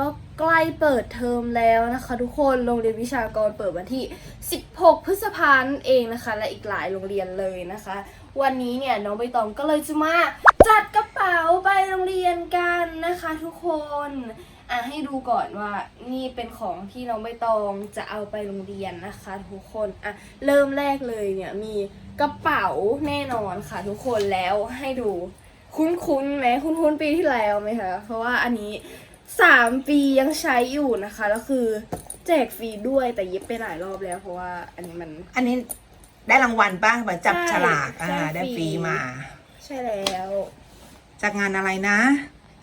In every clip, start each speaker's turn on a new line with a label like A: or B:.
A: ก็ใกล้เปิดเทอมแล้วนะคะ ทุกคนโรงเรียนวิชากรเปิดวันที่ 16 พฤษภาคมเองนะคะ และอีกหลายโรงเรียนเลยนะคะ วันนี้เนี่ยน้องใบตองก็เลยจะมาจัดกระเป๋าไปโรงเรียนกันนะคะ ทุกคนอะให้ดูก่อนว่านี่เป็นของที่น้องใบตองจะเอาไปโรงเรียนนะคะ ทุกคนอะเริ่มแรกเลยเนี่ยมีกระเป๋าแน่นอนค่ะ ทุกคนแล้วให้ดูคุ้นๆไหมคุ้นๆปีที่แล้วไหมคะเพราะว่าอันนี้ สามปียังใช้อยู่นะคะ แล้วคือแจกฟรีด้วยแต่เย็บไปหลายรอบแล้ว เพราะว่าอันนี้มัน
B: อันนี้ได้รางวัลป่ะเหมือนจับ
A: ใช่
B: ฉลากอ่า
A: ใช่
B: ได้
A: ฟรี
B: ฟรีมา
A: ใช่แล้ว
B: จากงานอะไรนะ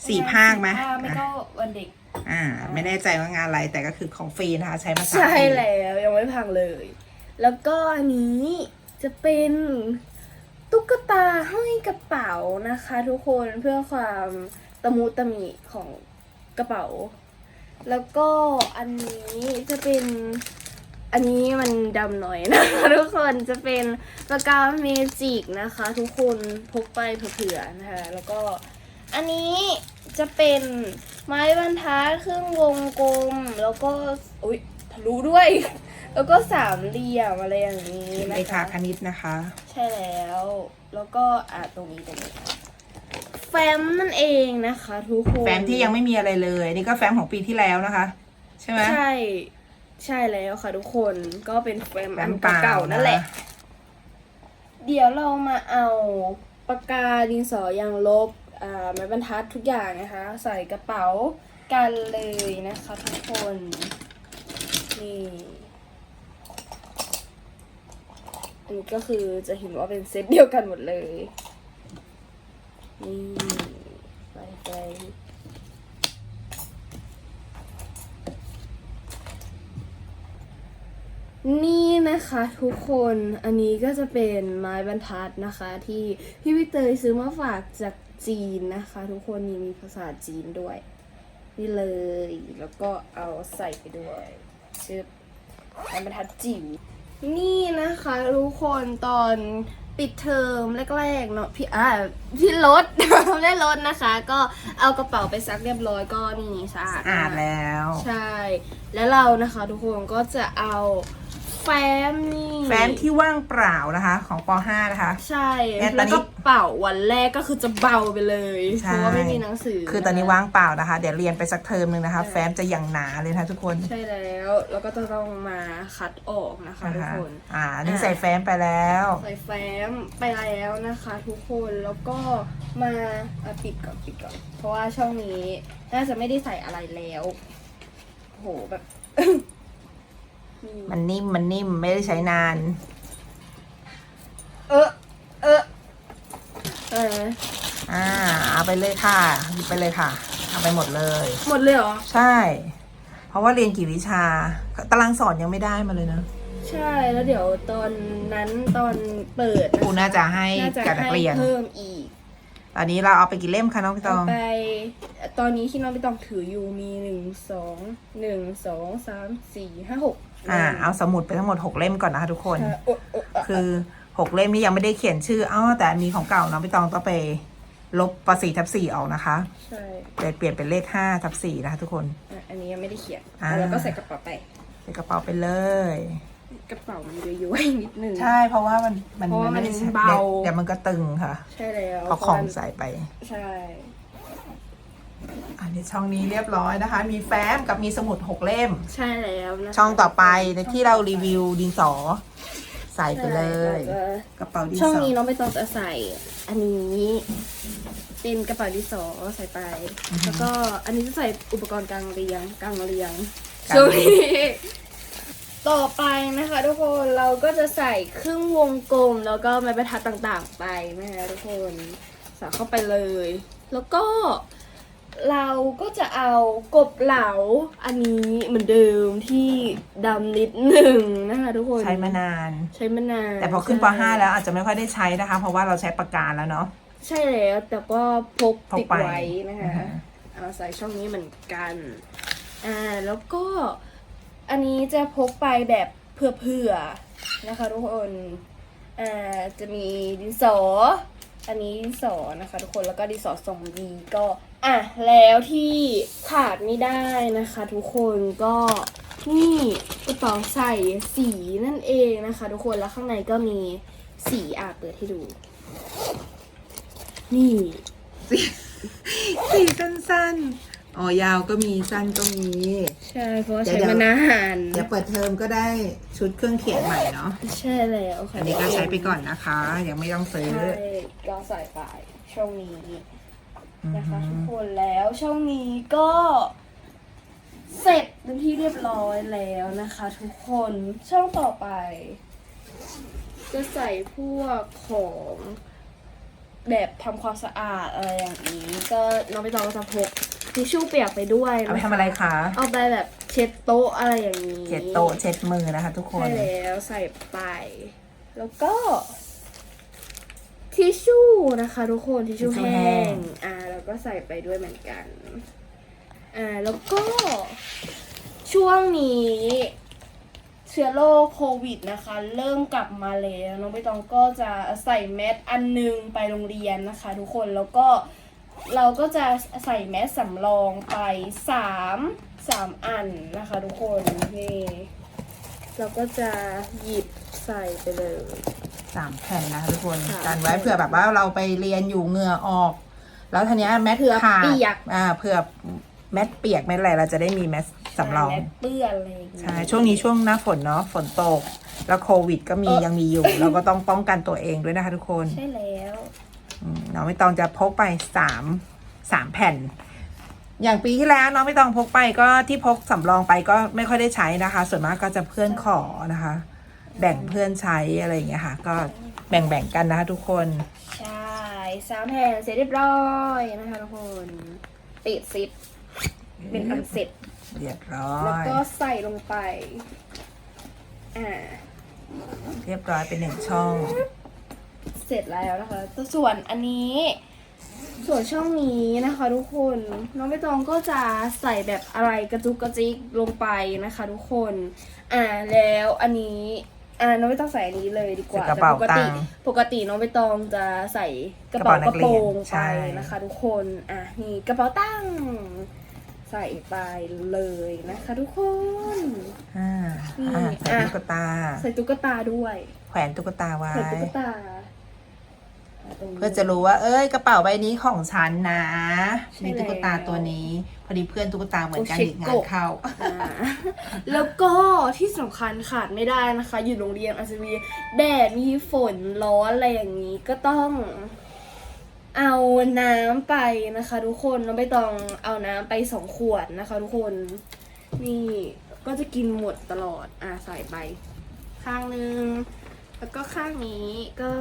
B: สี่ภาคไหม
A: สี่ภาคไม่ก็วันเด็ก
B: อ่า ไม่แน่ใจว่างานอะไรแต่ก็คือของฟรีนะคะ ใช้มาสาม
A: ใช่
B: ปี
A: แล้วยังไม่พังเลย แล้วก็อันนี้จะเป็นตุ๊กตาห้อยกระเป๋านะคะ ทุกคนเพื่อความตะมุตะมิของ กระเป๋า แล้วก็อันนี้จะเป็นอันนี้มันดำหน่อยนะคะทุกคนจะเป็นปากกาเมจิกนะคะ ทุกคนพกไปเผื่อๆนะคะแล้วก็อันนี้จะเป็นไม้บรรทัดครึ่งวงกลม แล้วก็อุ้ยทะลุด้วย แล้วก็สามเหลี่ยมอะไรอย่างนี้
B: เล
A: นะ
B: ขา
A: คะ
B: คณิตนะคะ
A: ใช่แล้ว แล้วก็อ่าตรงนี้ตรงนี้แฟ้มนั่นเองนะคะ ทุกคน
B: แฟ้มที่ยังไม่มีอะไรเลย นี่ก็แฟ้มของปีที่แล้วนะคะ ใช่ไหม
A: ใช่ ใช่แล้วค่ะทุกคนก็เป็นแฟ้ม
B: แฟ้
A: อั
B: ม
A: น
B: เปล่า
A: เก่าๆนั่นแหละ เดี๋ยวเรามาเอาปากกาดินสอยางลบอ่าไม้บรรทัดทุกอย่างนะคะ ใส่กระเป๋ากันเลยนะคะ ทุกคนนี่อันนี้ก็คือจะเห็นว่าเป็นเซตเดียวกันหมดเลย นี่ไปไปนี่นะคะทุกคนอันนี้ก็จะเป็นไม้บรรทัดนะคะ ที่พี่วิเตยซื้อมาฝากจากจีนนะคะ ทุกคนนี่มีภาษาจีนด้วย นี่เลยแล้วก็เอาใส่ไปด้วยชึบไม้บรรทัดจิ๋วนี่นะคะทุกคนตอน ปิดเทอมแรกๆเนาะพี่อ่าพี่รถไม่ได้รถนะคะ ก็เอากระเป๋าไปซักเรียบร้อยก็นี่สะอาด
B: อ่าน
A: มาก
B: แล้ว
A: ใช่ แล้วเรานะคะ ทุกคนก็จะเอา แฟ้มนี่
B: แฟ้มที่ว่างเปล่านะคะ ของป .5 นะคะ
A: ใช่
B: เนี่ยตอ
A: แล้
B: น
A: ว
B: นี้
A: ก็เป่าวันแรกก็คือจะเบาไปเลย
B: ใช่
A: เพราะว่าไม่มีหนังสือ
B: คือตอนนี้ว่างเปล่านะคะ เดี๋ยวเรียนไปสักเทอมหนึ่งนะคะ แฟ้มจะอย่างหนาเลยนะคะทุกคน
A: ใช่แล้ว แล้วก็จะต้องมาคัดออกนะคะทุก
B: นะคะ
A: คน
B: อ่า นี่ใส่แฟ้มไปแล้ว
A: ใส่แฟ้มไปแล้วนะคะ ทุกคน แล้วก็มาอะปิดก่อนปิดก่อน เพราะว่าช่องนี้น่าจะไม่ได้ใส่อะไรแล้ว โหแบบนี่
B: มันนิ่มมันนิ่มไม่ได้ใช้นาน
A: เออเออเออ
B: อ่าเอาไปเลยค่ะหยิบไปเลยค่ะ เอาไปหมดเลย
A: หมดเลยเหรอ
B: ใช่ เพราะว่าเรียนกี่วิชาตารางสอนยังไม่ได้มาเลยนะ
A: ใช่แล้วเดี๋ยวตอนนั้นตอนเปิด
B: ครูน่าจะให้
A: น่าจะ
B: กับนัก
A: ให้
B: เรียน
A: เพิ่มอีก
B: ตอนนี้เราเอาไปกี่เล่มคะน้องพี่ต
A: เอา
B: อง
A: ไป ตอนนี้ที่น้องไปต้องถืออยู่มีหนึ่งสองหนึ่งสองสามสี่ห้าหก
B: อ่า เอาสมุดไปทั้งหมดหกเล่มก่อนนะคะทุกคน
A: ใช่โอ๊ะโอ๊ะอะ
B: คือหกเล่มนี้ยังไม่ได้เขียนชื่ออ้อแต่อันนี้ของเก่าน้องพี่ตองต้องไป ลบปสี่ทับสี่ออกนะคะ
A: ใช่
B: เดี๋ยวเปลี่ยนเป็นเลขห้าทับสี่นะคะทุกคน
A: อะอันนี้ยังไม่ได้เขียน
B: อ่า
A: แล้วก็ใส่กระเป๋าไป
B: ใส่กระเป๋าไปเลย
A: กระเป๋ามันย้อยๆนิดนึง
B: ใช่เพราะว่ามันมัน
A: เพราะว่ามัน
B: ไได้ใช้
A: เบา
B: เดี๋ยวมันก็ตึงค่ะ
A: ใช่แล้ว
B: เพราะของใส่ไป
A: ใช่
B: อันนี้ช่องนี้เรียบร้อยนะคะ มีแฟ้มกับมีสมุดหกเล่ม
A: ใช่แล้วนะคะ
B: ช่องต่อไปในที่เรารีวิวดินสอ ใส่ไปเลย
A: ใช่
B: กระเป๋าดิน
A: ช่อง
B: สอ
A: นี้น้องไปต้องจะใส่ อันนี้เป็นกระเป๋าดินสอใส่ไป แล้วก็อันนี้จะใส่อุปกรณ์กลางเรียงกลางเรียงช่วงนี้ต่อไปนะคะทุกคนเราก็จะใส่ครึ่งวงกลมแล้วก็ไม้บรรทัดต่างๆไปนะคะทุกคนใส่เข้าไปเลย แล้วก็ เราก็จะเอากบเหลาอันนี้เหมือนเดิมที่ดำนิดหนึ่งนะคะทุกคน
B: ใช้มานาน
A: ใช้มานาน
B: แต่พอขึ้นป
A: ใช่
B: .5 แล้วอาจจะไม่ค่อยได้ใช้นะคะ เพราะว่าเราใช้ปากกาแล้วเนาะ
A: ใช่แล้วแต่ก็พก
B: พก
A: ติด
B: ไป
A: ไว้นะคะ
B: อือฮะ
A: เอาใส่ช่องนี้เหมือนกันอ่าแล้วก็อันนี้จะพกไปแบบเผื่อๆนะคะทุกคนอ่าจะมีดินสอ อันนี้ดินสอนะคะ ทุกคนแล้วก็ดินสอสองดีก็อะแล้วที่ขาดไม่ได้นะคะ ทุกคนก็นี่กระเป๋าใส่สีนั่นเองนะคะ ทุกคนแล้วข้างในก็มีสีอะเปิดให้ดู นี่
B: สีสั้นๆ อ๋อ ยาวก็มีสั้นก็มี
A: ใช่ เพราะว่า
B: เดี๋ยว
A: ใช้มานาน
B: เดี๋ยวเปิดเทอมก็ได้ชุดเครื่องเขียนใหม่เนาะ
A: ใช่แล้วค่ะ
B: อันนี้ก็ใช้ไปก่อนนะคะ ยังไม่ต้องซื้อ
A: ใช่ก็ใส่ไปช่วงนี้
B: อือ
A: นะคะ
B: ฮึ
A: ทุกคนแล้วช่วงนี้ก็เสร็จเป็นที่เรียบร้อยแล้วนะคะ ทุกคนช่องต่อไป จะใส่พวกของแบบทำความสะอาดอะไรอย่างนี้ ก็น้องไปตองก็จะพกทิชชู่เปียกไปด้วย
B: เอาไป
A: นค
B: ทำอะไรคะ
A: เอาไปแบบเช็ดโต๊ะอะไรอย่างนี้
B: เช็ดโต๊ะเช็ดมือนะคะ ทุกคน
A: ใช่แล้วใส่ไป แล้วก็ทิชชู่นะคะ ทุกคนทิชชู่
B: ทิชชู่
A: แห้
B: แห้
A: ง
B: ง
A: อ่าแล้ว ก็ใส่ไปด้วยเหมือนกัน อ่า แล้วก็ช่วงนี้เชื้อโรคโควิดนะคะ เริ่มกลับมาแล้วน้องใบตองก็จะใส่แมสอันหนึงไปโรงเรียนนะคะ ทุกคนแล้วก็เราก็จะใส่แมสสำรองไปสามสามอันนะคะ ทุกคนนี่เราก็จะหยิบใส่ไปเลย
B: สามแผ่นนะคะทุกคน
A: ค่ะ
B: กันไว้เผื่อแบบว่าเราไปเรียนอยู่เหงื่อออก แล้วทีเนี้ยแมท
A: เผื่อ
B: ขาด
A: เปียก
B: อ่าเผื่อแมทเปียกแมทอะไรเราจะได้มีแมสสำรอง
A: แมสเปื้อนอะไรอย่างเงี้ย
B: ใช่ช่วงนี้ช่วงหน้าฝนเนาะฝนตก แล้วโควิดก็มี
A: เออ
B: ยังมีอยู่ เราก็ต้องป้องกันตัวเองด้วยนะคะทุกคน
A: ใช่แล้ว
B: อืมน้องไม่ต้องจะพกไปสามสามแผ่น อย่างปีที่แล้วน้องไม่ต้องพกไปก็ที่พกสำรองไปก็ไม่ค่อยได้ใช้นะคะ ส่วนมากก็จะเพื่อนขอนะคะ แบ่งเพื่อนใช้อะไรอย่างเงี้ยค่ะ ก็แบ่งแบ่งๆกันนะคะทุกคน
A: ใช่ สามแผ่นเสร็จเรียบร้อยนะคะทุกคนปิดซิปเป็นอันเสร็จ
B: เรียบร้อ
A: แล้ว
B: ย
A: ก็ใส่ลงไปอ่า
B: เรียบร้อยเป็นหนึ่งช่อง
A: เสร็จแล้วนะคะตัวส่วนอันนี้ส่วนช่องนี้นะคะทุกคนน้องใบตองก็จะใส่แบบอะไรกระจุกกระจิกลงไปนะคะทุกคน อ่าแล้วอันนี้ อ่าน้องไม่ต้องใส่อันนี้เลยดีกว่า
B: ใส่กระเป๋า
A: แต่ปกติ
B: ตังค์
A: ปกติน้องใบตองจะใส่กระเป๋าก
B: ก
A: ระ
B: ระเป๋านักเรี
A: โปร
B: ยน
A: ง
B: ใช่
A: ไปนะคะทุกคนอะนี่กระเป๋าตั้งค์ใส่ไปเลยนะคะ ทุกคน
B: อ่า
A: นี่
B: อ่าใส่
A: อะ
B: ตุ๊กตา
A: ใส่ตุ๊กตาด้วย
B: แขวนตุ๊กตาไว้
A: ใส่ตุ๊กตาาตรงนี้
B: เพื่อจะรู้ว่า เอ้ยกระเป๋าใบนี้ของฉันนะ
A: ใช่
B: มีตุ๊กตาตัวนี้ พอดีเพื่อนตุ๊กตาเหมือนกัน
A: โอเค
B: อีกงานเข้า
A: อ่าแล้วก็ที่สำคัญขาดไม่ได้นะคะ อยู่โรงเรียนอาจจะมีแดดมีฝนร้อนอะไรอย่างนี้ก็ต้องเอาน้ำไปนะคะ ทุกคนน้องใบตองเอาน้ำไปสองขวดนะคะ ทุกคนนี่ก็จะกินหมดตลอดอ่าใส่ไป ข้างหนึ่งแล้วก็ข้างนี้ก็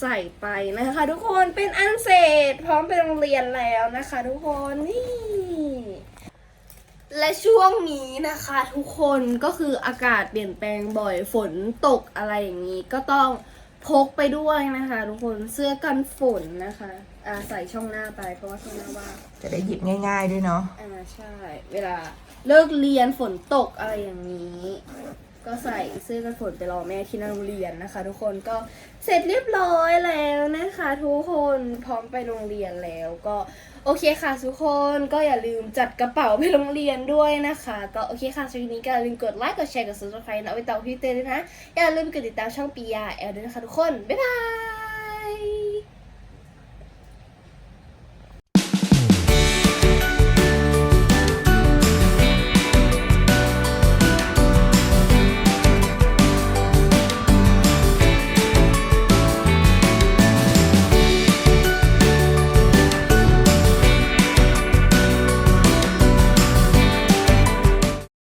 A: ใส่ไปนะคะทุกคนเป็นอันเสร็จพร้อมไปโรงเรียนแล้วนะคะ ทุกคนนี่ และช่วงนี้นะคะ ทุกคนก็คืออากาศเปลี่ยนแปลงบ่อยฝนตกอะไรอย่างนี้ ก็ต้องพกไปด้วยนะคะ ทุกคนเสื้อกันฝนนะคะอ่าใส่ช่องหน้าไปเพราะว่าช่องหน้าว่าง
B: จะได้หยิบง่ายๆด้วยเนาะ
A: อ่าใช่ เวลาเลิกเรียนฝนตกอะไรอย่างนี้ ก็ใส่เสื้อกันฝนไปรอแม่ที่น้าโรงเรียนนะคะ ทุกคนก็เสร็จเรียบร้อยแล้วนะคะ ทุกคนพร้อมไปโรงเรียนแล้วก็โอเคค่ะ ทุกคนก็อย่าลืมจัดกระเป๋าไปโรงเรียนด้วยนะคะ ก็โอเคค่ะช่วงนี้ก็อย่าลืมกดไลค์กดแชร์กด subscribe นะไว้ต่อพี่เต้ด้วยนะอย่าลืมกดติดตามช่องปียาแอลด้วยนะคะทุกคนบ๊ายบาย